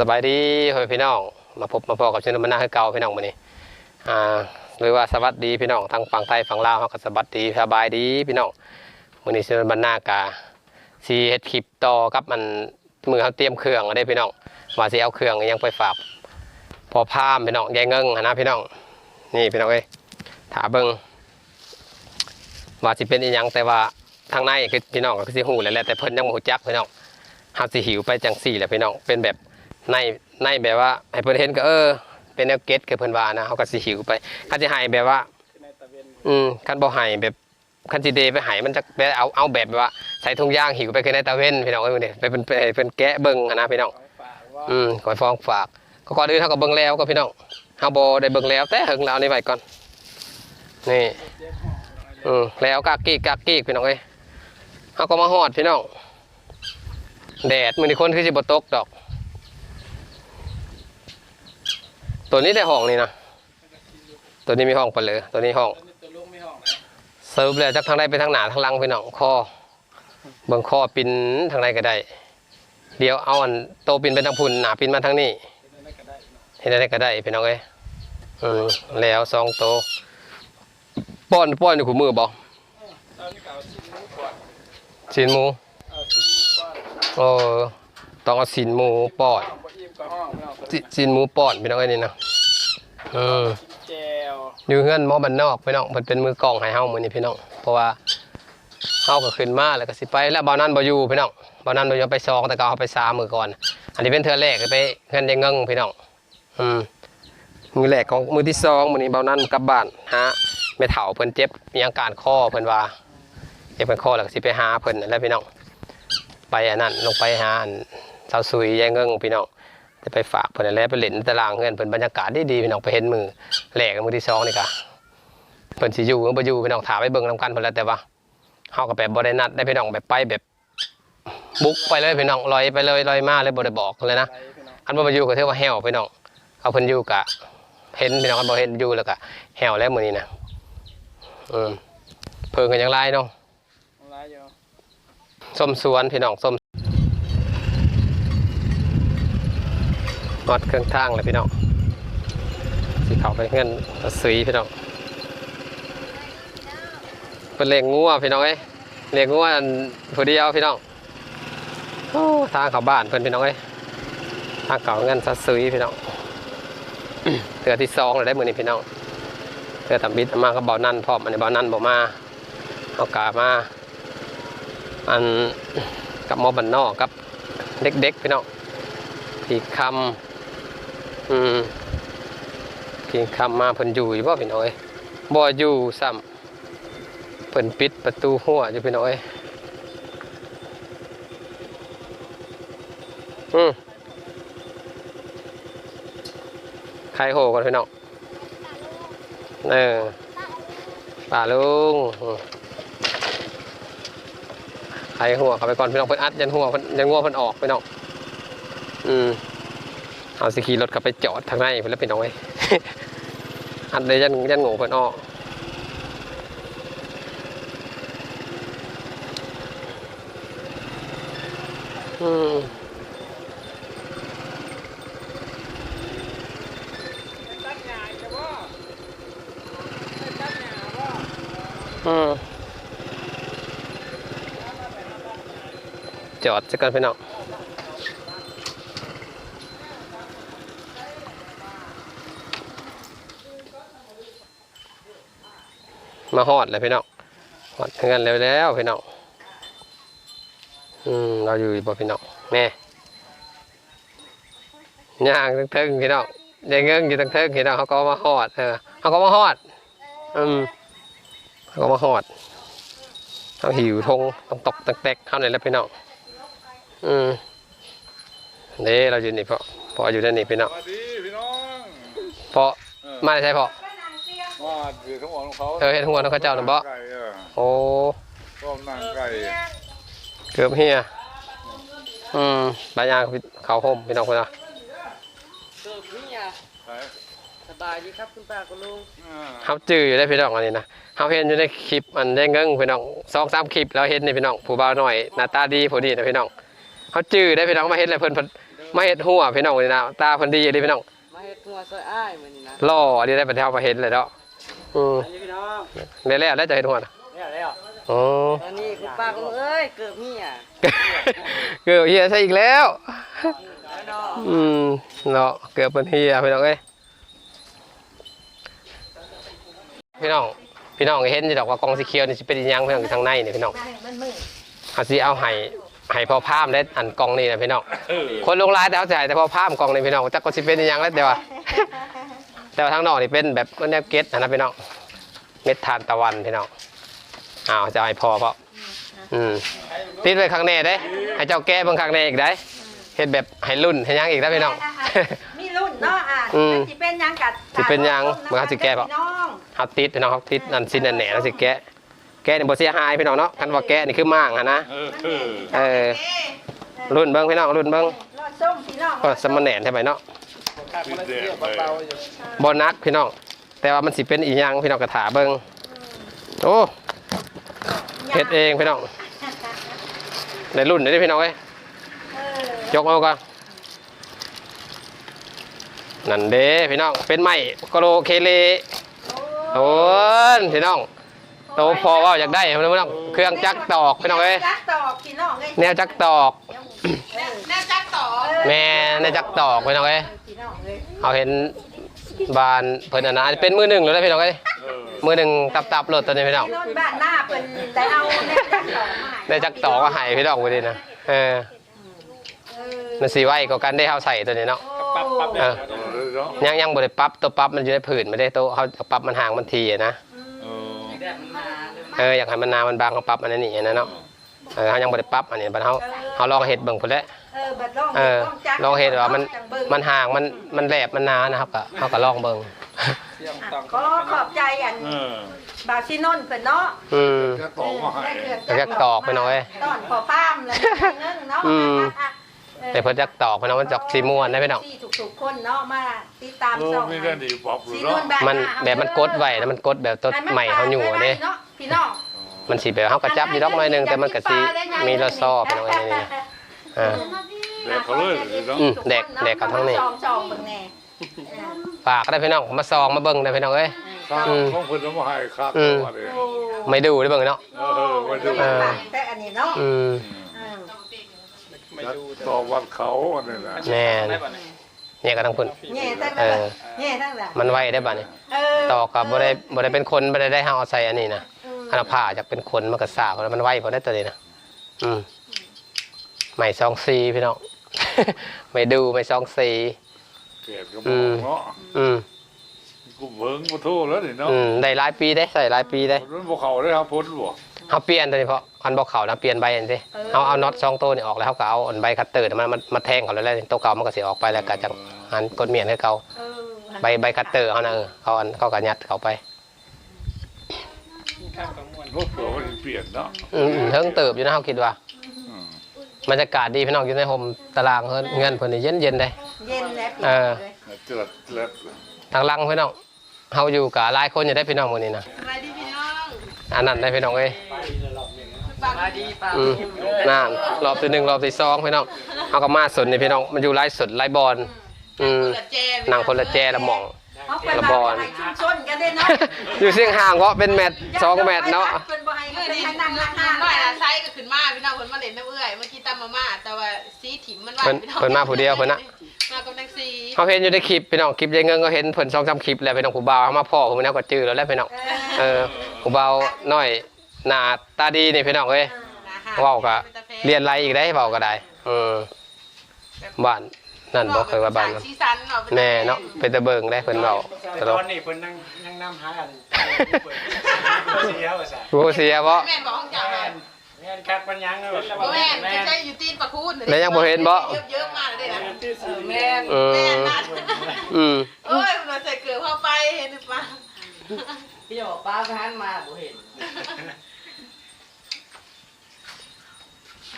สบายดีเฮ้ยพี่น้อง มาพบมาพอกับชนมันนาคือเก่าพี่น้องมื้อนี้อ่าหรือว่าสวัสดีพี่น้องทั้งฝั่งไทยฝั่งลาวเฮาก็สวัสดีสบายดีพี่น้องมื้อนี้ชนมันนากาสิเฮ็ดคลิปต่อกับมันมือเฮาเตรียมเครื่องอะได้พี่น้องว่าสิเอาเครื่องยังไปฝากพอพามพี่น้องแยงเงิงหั้นนะพี่น้องนี่พี่น้องเอ้ยถาเบิงว่าสิเป็นอีหยังแต่ว่าทางในคือพี่น้องก็คือสิฮู้แหละแหละแต่เพิ่นยังบ่ฮู้จักพี่น้องเฮาสิหิวไปจังสี่แหละพี่น้องเป็นแบบ ในในแบบว่าให้เพิ่นเห็นก็เออ เป็นแนวเก็ตคือเพิ่นว่านะเฮาก็สิหิวไปคันสิให้แบบว่า อืมคันบ่ให้แบบคันสิเดไปให้มันจะไปเอาเอาแบบว่าใส่ถุงยางหิวไปคือในตะเวนพี่น้องเอ้ยนี้ไปเป็นไปเป็นแกะเบิ่งนะพี่น้องอืมขอฟ้องฝากก็ก่อนอื่นเฮาก็เบิ่งแล้วก็พี่น้องเฮาบ่ได้เบิ่งแล้วแต่หึงแล้วเอานี่ไว้ก่อนนี่อืมแล้วกากกีกกากกีกพี่น้องเอ้ยเฮาก็มาฮอดพี่น้องแดดมือนี้คนคือสิบตกดอก ตัวนี้ได้ห้องนี่นะตัวนี้มีห้องไปเลยตัวนี้ห้องตัวลุงไม่ห้องเซิร์ฟเลยจากทางใดไปทางหนาทางลังไปหนองคอเบิ่งคอปินทางใดก็ได้ เดี๋ยวเอาอันโตปินไปทางพุ่นหนาปินมาทางนี้เป็นอะไรก็ได้เนาะเห็นได้ก็ได้พี่น้องเอ้ยอืมแล้วสองโตป้อนป้อนอยู่ขู่มือบอกสินหมูโอ้ต้องเอาสินหมูป้อน ห้องบ่อิ่มก็ห้องไม่เอาสิสินหมูปอนพี่น้องเอ้นี่นะเอืมแจวอยู่เฮือนหมอบันนอกพี่น้องเพิ่นเป็นมือกลองให้เฮามื้อนี้พี่น้องเพราะว่าเฮาก็ขึ้นมาแล้วก็สิไปแล้วบ่าวนั้นบ่อยู่พี่น้องบ่าวนั้นบ่อยู่ไปสองแต่ก็เอาไปสามมื้อก่อน อันนี้เป็นเทื่อแรกไปเฮือนยายเงิงพี่น้องอืมมือแรกของมือที่สองมื้อนี้บ่าวนั้นกลับบ้านหาแม่เฒ่าเพิ่นเจ็บมีอาการคอเพิ่นว่าเจ็บเป็นคอแล้วก็สิไปหาเพิ่นนั่นแหละพี่น้องไปอันนั้นลงไปหาอันสาวสุยยายเงิงพี่น้อง จะไปฝากเพิ่นนั่นแหละไปเล่นตารางเฮือนเพิ่นบรรยากาศดีๆพี่น้องไปเห็นมือแหลกกับมือที่สองนี่กะเพิ่นสิอยู่เพิ่นบ่อยู่พี่น้องถามไปเบิ่งนํกันเพิ่นแล้วแต่ว่าเฮาก็แบบบ่ได้นัดได้พี่น้องแบบไปแบบบุกไปเลยพี่น้องลอยไปเลยลอยมาเลยบ่ได้บอกเลยนะไรพี่น้องอันบ่มาอยู่ก็ถือว่าแฮวพี่น้องเอาเพิ่นอยู่กะ เห็นพี่น้องกันบ่เห็นอยู่แล้วก็แฮวแล้วมื้อนี้นะอืมเพิ่นก็ยังหลายเนาะอะไรอยู่ส้มสวนพี่น้องส้ม อดเครื่องทางเลยพี่น้องสิเขาไปเงินสีพี่น้องเป็นเลงงัวพี่น้องเอ้เลงงัวอันผู้เดียวพี่น้องทางเขาบ้านเพิ่อนพี่น้องเอ้ทางเขาเงินสัตว์สีพี่น้องเถือที่สองเลยได้มือนี้พี่น้องเถือทำบิดมาก็เบานั่นพร้อมอันนี้เบานั่นบ่มาเอากามาอันกับมอบันนอกกับเด็กๆพี่น้องพี่คำ อืมพี่คำมาเพิ่นอยู่อยู่บ่พี่น้อยบ่อยู่ซ้ำเพิ่นปิดประตูหัวอยู่พี่น้อยอืมใครโหก่อนพี่น้องเออป่าลุงอืมไถหัวเข้าไปก่อนพี่น้องเพิ่นอัดยันหัวเพิ่นยันงัวเพิ่นออกพี่น้องอืม เอาสิขี่รถขับไปจอดทางในเพิ่นแล้วพี่น้อย อัดเลยยันยันงูเพิ่นอออืมอืมจอดสักกันพี่น้อง มาฮอดเลยพี่น้องฮอดเงินแล้วแล้วพี่น้องอืมเราอยู่บ่พี่น้องแม่ย่างทั้งเทิงพี่น้องได้เงินอยู่ทั้งเทิงพี่น้องเขาก็มาฮอดเออเขาก็มาฮอดอืมเขาก็มาฮอดเขาหิวทงต้องตกตักแตกเข้าไหนแล้วพี่น้องอืมเด้เราอยู่นี่พอพออยู่ด้านนี้พี่น้องสวัสดีพี่น้องพอมาได้ใช่พอ ว่าถือทั้งหมดของเขาเออเห็นหัวน้องเขาเจ้าน่ะบ่ไก่เออโอ้ต้มนางไก่เกือบเฮียอืมบายางเขาห่มพี่น้องคนละเกิดนี่อะใช่สบายดีครับคุณป้าคุณลุงอ่าเขาจื้ออยู่ได้พี่น้องอันนี้นะเขาเห็นอยู่ในคลิปอันได้เงิงพี่น้องสองสามคลิปเราเห็นนี่พี่น้องผู้บ่าวหน่อยหน้าตาดีผู้ดีนะพี่น้องเขาจื้อได้พี่น้องมาเห็นเลยเพิ่นเพิ่นมาเฮ็ดหัวพี่น้องนี่นะตาเพิ่นดีเด้พี่น้องมาเฮ็ดหัวซอยอ้ายมื้อนี้นะล่อดีได้ไปเท่ามาเห็นเลยเนาะ อืมพี่น้องได้แล้วได้จะเห็นหัวน่ะเนี่ยแล้วอ๋อ ตอนนี้คุณป้าก็บอกเอ้ยเกือบเมียเกือบเฮียใช่อีกแล้ว แล้วเนาะอืมเนาะเกือบเป็นเฮียพี่น้องเอ้ยพี่น้องพี่น้องเห็นจะดอกว่ากองสีเขียวนี่สิเป็นอีหยังพี่น้องอยู่ทางในนี่พี่น้องมันมืดเขาสิเอาให้ให้พอพามได้อันกองนี่นะพี่น้องคนลงลายแต่เอาใส่แต่พอพามกองนี่พี่น้องจักก็สิเป็นอีหยังแล้วแต่ว่า แต่ว่าทางนอกนี่เป็นแบบแนวเก็ตนะพี่น้องเม็ดทานตะวันพี่น้องอ้าวจะเอาให้พอเพราะอืมติดไว้ข้างในเด้ ให้เจ้าแก้เบางข้างในอีกได้เฮ็ดแบบให้รุ่นให้หยังอีกได้พี่น้องมีรุ่นเนาะอะอืมสิเป็นหยังกัดสิเป็นหยังมันก็สิแก้บ่พี่น้องเขาติดพี่น้องเขาติดนั่นสินนั่นแหน่แล้วสิแกะแกะนี่บ่เสียหายพี่น้องเนาะคันว่าแกะนี่คือม่างอะนะเออรุ่นเบิ่งพี่น้องรุ่นเบิ่งรอดส้มพี่น้องก็สมานแหน่นใช่ไหมเนาะ ขาดมันเสียเบาๆอยู่บ่นักพี่น้อง แต่ว่ามันสิเป็นอีหยังพี่น้องก็ถาเบิ่งโอ้เฮ็ดเองพี่น้องในรุ่นนี่พี่น้องเอ้ยเออยกเอาก่อนนั่นเด้พี่น้องเป็นไม้กะโลเคเลโอ้ยพี่น้องโตพอเว่าอยากได้พี่น้องเครื่องจักรตอกพี่น้องเอ้ยจักตอกพี่น้องเอ้ยแนวจักรตอกแนวจักตอก แม่ในจักรตอกพี่น้องเอ้ยพี่น้องเอ้ยเอาเห็นบานเพิ่นอันนะเป็นมือหนึ่งเลยนะพี่น้องเอ้ยมือหนึ่งตับตับๆรถตัวนี้พี่น้องพี่น้องบ้านหน้าเพิ่นได้เอาแนวจักตอกมาให้ในจักรตอกก็ใหายพี่น้องไปดีนะเออเออมันสีไว้ก็กันได้เฮาใส่ตัวนี้เนาะ ปั๊บปั๊บเออยังยังบ่ได้ปรั๊บตัวปรั๊บมันอยู่ในผืนไม่ได้ตัวเขาเอาปรั๊บมันห่างมันทีอะนะแดดมันมาเลยเอออยากให้มันหนามันบางเขาปรั๊บอันนั้นนี่อันนั้นเนาะเออเขายังบ่ได้ปรั๊บอันนี้บัดเฮาเฮาลองเฮ็ดเบิ่งพุ่นแหละ เออบัดลองเออจักลองเฮ็ดว่ามันจังเบิ่งมันห่างมันมันแหลบมันหนานะครับก็เฮาก็ลองเบิ่งเสียงต่างขอขอบใจอันบาซินนท์เพิ่นเนาะอืมจะตอกมาให้ได้เครื่องจักตอกไปหน่อยตอนขอป้ามแล้วนึงเนาะอืมเออแต่เพิ่นจักตอกพี่น้องมันจักสีม่วนได้พี่น้องที่ทุกๆคนเนาะมาติดตามเออช่องไม่ได้ดีป๊อปหรืสีอนเนาะวลแบบมันแบบมันกดไว้นะมันกดแบบตัวใหม่เขาอยู่เด้เนาะพี่น้องมันสิแบบเฮากระจับอยู่ดอกหน่อยหนึงแต่มันก็สิมีรสซอบพี่น้องอันนี้นะ อ่า แดกเขาเลยหรือเนาะอืมแดกแดกกับทั้งนี้ซองซองเบิ่งแน่ฝากได้พี่น้องมาซองมาเบิ่งได้พี่น้องเอ้ย ข้าวอืมของเพิ่นเอามาให้ครับอืม ว่าเลย โอ้ไม่ดูได้เบิ่งเนาะ เออมาดู เออ แต่อันนี้เนาะอืมอืมไม่ดูตอกวัดเขาอันนี้นะแม่น ได้ป่ะเนี่ยเนี่ยก็ทั้งพุ่นแง่ทั้งเอนั้นอ แง่ทั้งนั้นมันไว้ได้บัดนี้เออตอกกับบ่ได้บ่ได้เป็นคนบ่ได้ได้เฮาเอาใส่อันนี้นะอืมอันเอาผ้าจากเป็นคนมันก็สากแล้วมันไว้บ่ได้ตัวนี้นะอืม ใหม่ซองซีพี่น้อง ไม่ดูไม่ซองซีเกศก็บอกเนาะอืมกูเบิ่งบ่โทษแล้วนี่เนาะอืมได้หลายปีได้ใส่หลายปีได้มันบ่เข้าได้ครับพ้นบ่เขาเปลี่ยนตัวนี้เพราะคันบอกเขานะเปลี่ยนใบอันสิเอาเอาน็อตซองตัวนี่ออกแล้วเขาก็เอาอันใบคัตเตอร์น่ะมันมันมาแทงเขาแล้วแล้วตัวเก่ามันก็เสียออกไปแล้วก็จังหันกดเมียนให้เขาเออใบใบคัตเตอร์เขานะเออเขาอันเขาก็ยัดเขาไปข้างของมวลรถเผื่อมันเปลี่ยนเนาะอืมอืมเทิงเติบอยู่นะเขาคิดว่าอืม บรรยากาศดีพี่น้องอยู่ในโฮมตารางเพิ่นเงินเพิ่นนี่เย็นเย็นๆได้ เย็นแล้วพี่เออ เลยเจิดเล็ดทางลังพี่น้องเฮาอยู่กับหลายคนอยู่ได้พี่น้องมื้อนี้นะสบายดีพี่น้องอันนั้นได้พี่น้องเอ้ยสบายดีป้าอืมนั่นรอบที่หนึ่งรอบที่สองพี่น้องเฮาก็มาสดนี่พี่น้องมันอยู่ไลฟ์สดไลฟ์บอลอืมนั่งคนละแจละหม่อง เอาเป็นกระแบบบอกให้ชุมชนกันได้เนาะอยู่เสียงห่างเพราะเป็นแมตช์สองแมตช์เนาะเป็นบ่ให้เมื่อเป็นนี้ให้นั่งนั่ห่างงหน่อยๆละไซส์ก็ขึ้นมาพี่น้องเพิ่นมาเล่นน้ำเอื้อยเมื่อกี้ตำมาม่าแต่ว่าสีถิ่มมันว่าเพิ่นเพิ่นมาผู้เดียวเพิ่นน่ะมากับแท็กซี่เขาเห็นอยู่ในคลิปพี่น้องคลิปยายเงินก็เห็นเพิ่นสองสามคลิปแล้วพี่น้องผู้บ่าวเขามาพ่อผมแล้วก็จื้อแล้วแหละพี่น้องเออผู้บ่าวน้อยหน้าตาดีนี่พี่น้องเอ้ยเว้าก็เรียนไรอีกได้เว้าก็ได้อืมบ้าน นั่นบ่เคยว่าบ้านสร้งสีสันเนาะแน่เนาะเป็นตะเบิงได้เพิ่นเว้าตแต่ลตกอนนี้เพิ่นนั่งนั่งน้ำหากันเสียว่าซะผู้เสียบ่แม่นบอกของเจ้าแม่นแม่นคักปัญญังเลยบ่แม่นจะใช้อยู่ตีนปะคูนแล้วยังบ่เห็นบ่เยอะๆมากเลยนะแม่นอืแม่นมนั่นอืมโอ้ยมันใส่เกลือเข้าไปเห็นหรือเปล่าพี่จะบอกป้าไปหันมาบ่เห็น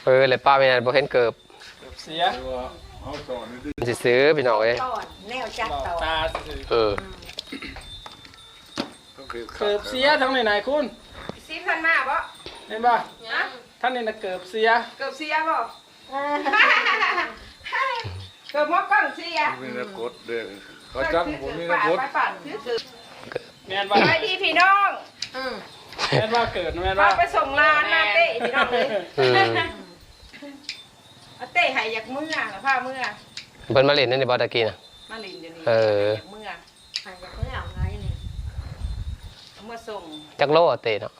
เออเลยป้าไม่นานบ่เห็นเกิบ เสียเอาต่อนี่ดิสิซื้อพี่น้องเอ้ยตอนแนวจักบอกต่อตาสื่อเออต้องเกิดเกิบเสียทั้งไหนๆคุณซิพันมาบ่เห็นป่ะยังท่านนี่นะเกิบเสียเกือบเสียบ่เกิดมอกล้องเสียมีนักกดเด้อเขาจังผมมีนักกดไปปั่นซื้อแม่นว่าๆไปดีพี่น้องอืมแม่นว่าเกิดแม่นพาว่าไปส่งลานนาเต้พี่น้องเลยอืม อาเต้ใหายอยากเมื่อหรือผ้าเมื่อเพิ่นมาเล่นนั่นในบอตะกี้นะ มาลินเดี๋ยวนี้เอออ ยากเมื่อหายอยากเมื่อเอาไงนี่เอามื่อส่งจักโลเตะเนาะ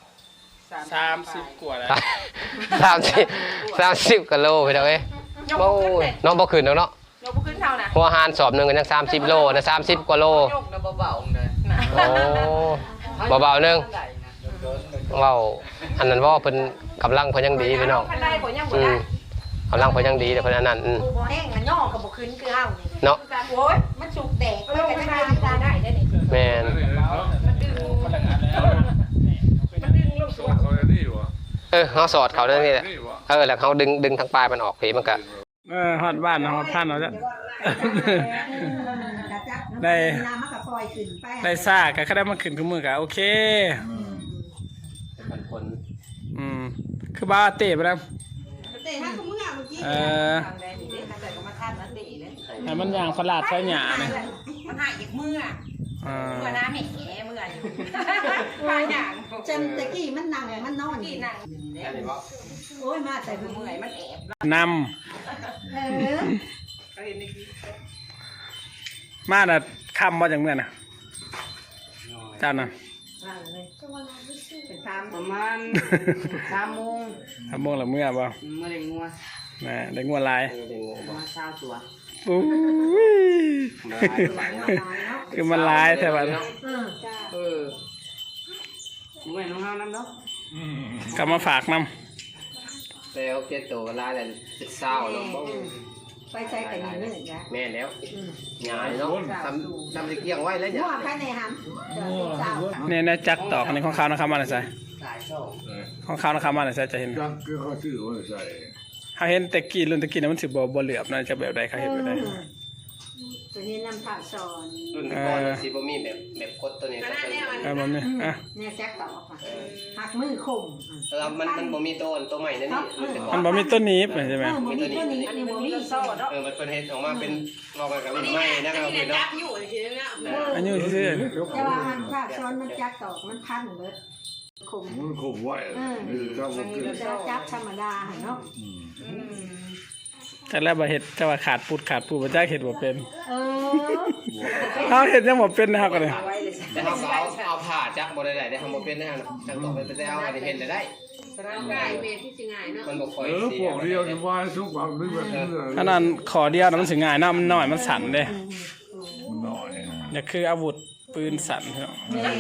สามสิบกว่าแล้วสามสิบสามสิบกิโลพี่น้องเอ้ยยกโอ้บ่ขึ้นเลยยน้องบ่ขึ้นดอกเนาะยกบ่ขึ้นเท่านะหัวหารสอบหนึงก็ยัง30โลนะ30กว่าโลยกนะเบาๆเลยนะโอ้เบาๆหนึงไหลนะเว้าอันนั้นเว่าเพิ่นกำลังเพิ่นยังดีพี่น้องคันใดบ่ยังบ่อืได้ม กำลังเพิ่นยังดีแต่เพิ่นอันนั้นอืมกูบ่แห้งกันย่อก็บ่ขึ้นคือเฮานี่เนาะโอ้ยมันสุกแดกมันก็ได้ได้ได้ได้นี่แม่นมันดึงพลังงานแล้วมันดึงลงสสูองนเขาจะนี่วะเออเฮาสอดเขาเรื่องนี้แหละนี่วะเออแล้วเขาดึงดึงทางปลายมันออกพี่มันก็เออฮอดบ้านฮอดท่านเอาจ้ะได้น้ำมันก็ปล่อยขึ้นไปได้ซ่าก็แค่ได้มาขึ้นทุกมือก็โอเคคนอืมคือบ้าเตะไปแล้ว เต้ท่านก็มึงอะเมื่อกี้เออทางใดนี่เด้ทางใดก็มาทานนั่นดีเลยให้มันอย่างฝลาดไฟหยาเนี่ยมันหายจากมืออะอ่ามือน้ำแหม่มืออยู่ปลาหยางจนตะกี้มันนั่งมันนอนกี่นั่งโอ้ยมาแต่มืเมื่ออยมันแอบนเออก็เห็นในคลิปำมาน่ะคำว่าอย่างเมื่อน่ะเจ้าน่ะ นั่งเลยเป็นตามประมาณสามโมงทำโมงละเมื่อบ่เมื่อไรงัวนะได้งวดลายประมาณเช้าตัวอุ้ยคือมันลายแต่ว่าเออเออเมื่อน้องเฮาน้ำเนาะกลับมาฝากนแล้วเกตโตก็ลายแล้วสิเศร้าเนาะ ไปใช้กันอย่างนี้นะแม่แล้วงานเนาะทำทำตะเกียงไว้แล้วหัเนี่วยภายในหันเจ้าำเนี่ยนะจักตอกอันนี้ของเขานะครับมาหน่อยใส่สายช่องของเขานะครับมาหน่อยใส่จะเห็นจังคือเขาชื่อว่าใส่เขาเห็นแตะกี้รุ่นแตะกี้นะมันสิบ่บ่เหลือบนะจะแบบใดเขาเห็นแบบใด ตัวนี้น้ำผ่าสอนรุ่นก่อนสิบ่มีแบบแบบกดตัวนี้ก็น่าแน่มันเออบ่มีอะเนี่ยแจ็คต่อมาหักมือคมเออมันมันบ่มีตัวตัวใหม่นั่นนี่รุ่นแต่ก่อมันนบ่มีต้นหนี้ใช่ไหมเออบ่มีตัวนี้นี่บ่มีโซ่เนาะเออมันเป็นเฮ็ดออกมาเป็นลองกันกับอัรุ่นนนี้ใหม่นะนะคอัรันบนี้พี่นะเนาะจับอยู่เฉยๆนะอันนี้ซื่อแต่ว่าหันผ่าซ้อนมันแจ็คต่อมันพันเลยคม มันข่มไว้นี่เจ้าผมคือจะจับธรรมดาเนาะๆ แต่แล้วบ่เฮ็ดแต่ว่าขาดปูดขาดปูดบ่จักเฮ็ดบ่เป็นเออเฮาเฮ็ดยังบ่เป็นนะครับก็เลยแต่เขาก็เอาเอาผ้าจักบ่ได้ได้ทำบ่เป็นนะฮะจักต้องไปแต่เอาอันนี้เห็นได้สนามกายเวที่สิงายเนาะมันบ่ค่อยเออเสีพวกเดียวจะว่าทุกวันนึกแบบนี้เลยอันนั้นขอเดียวนะมันสิง่ายนะมันน้อยมันสั่นเด้มันหน่อยอย่าคืออาวุธปืนสั่นเนาะแม่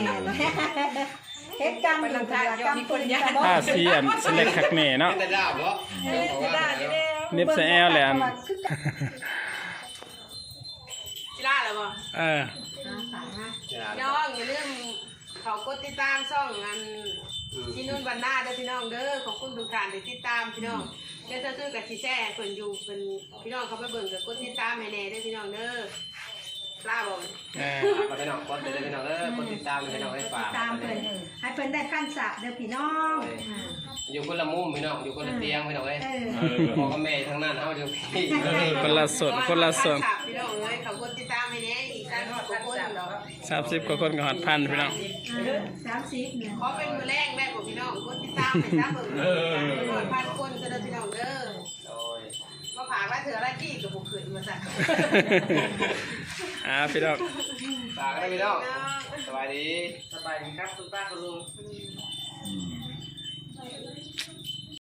เหตุการณ์ไปเป็นลำทางกยรอรมมมีคนยากถ้าสีอันสเล็กคักแน่เนาะแต่ดาบเหรอ เน็บใส่แอลแหลนกีฬาแล้วบ่เออน้องอย่าลืมเขากดติดตามช่องอันที่นุ่นวันหน้าเด้อพี่น้องเด้อขอบคุณทุกท่านที่ติดตามพี่น้องเดี๋ยวจะซื้อกับที่แช่เพิ่นอยู่เป็นพี่น้องเขาไปเบิ่งกับกดติดตามให้แน่เด้อพี่น้องเด้อ ลาบ่เออก็พี่น้องกดไปเลยพี่น้องเออกดติดตามพี่น้องให้ฝากตามเพิ่นให้เพิ่นได้ขั้นสะเด้อพี่น้องอยู่คนละมุมพี่น้องอยู่คนละเตียงพี่น้องเอ้ยเออพ่อกับแม่ทั้งนั้นเฮาอยู่พี่คนละส่วนคนละส่วนพี่น้องเอ้ยเขากดติดตามให้แน่อีก30กว่าคนเนาะ30กว่าคนก็ฮอดพันพี่น้องสามสิบเนี่ยขอเป็นมือแรกแม่ของพี่น้องกดติดตามให้ซับเบิ่งเปิดพันคนเสนอพี่น้องเด้อโอ้ยมาผากละเถื่อละกี้กับบุกขืนมาสั่ อ่าพี่น้องฝากกันด้วยพี่น้องสวัสดี สบายดีครับคุณป้าคุณลุงส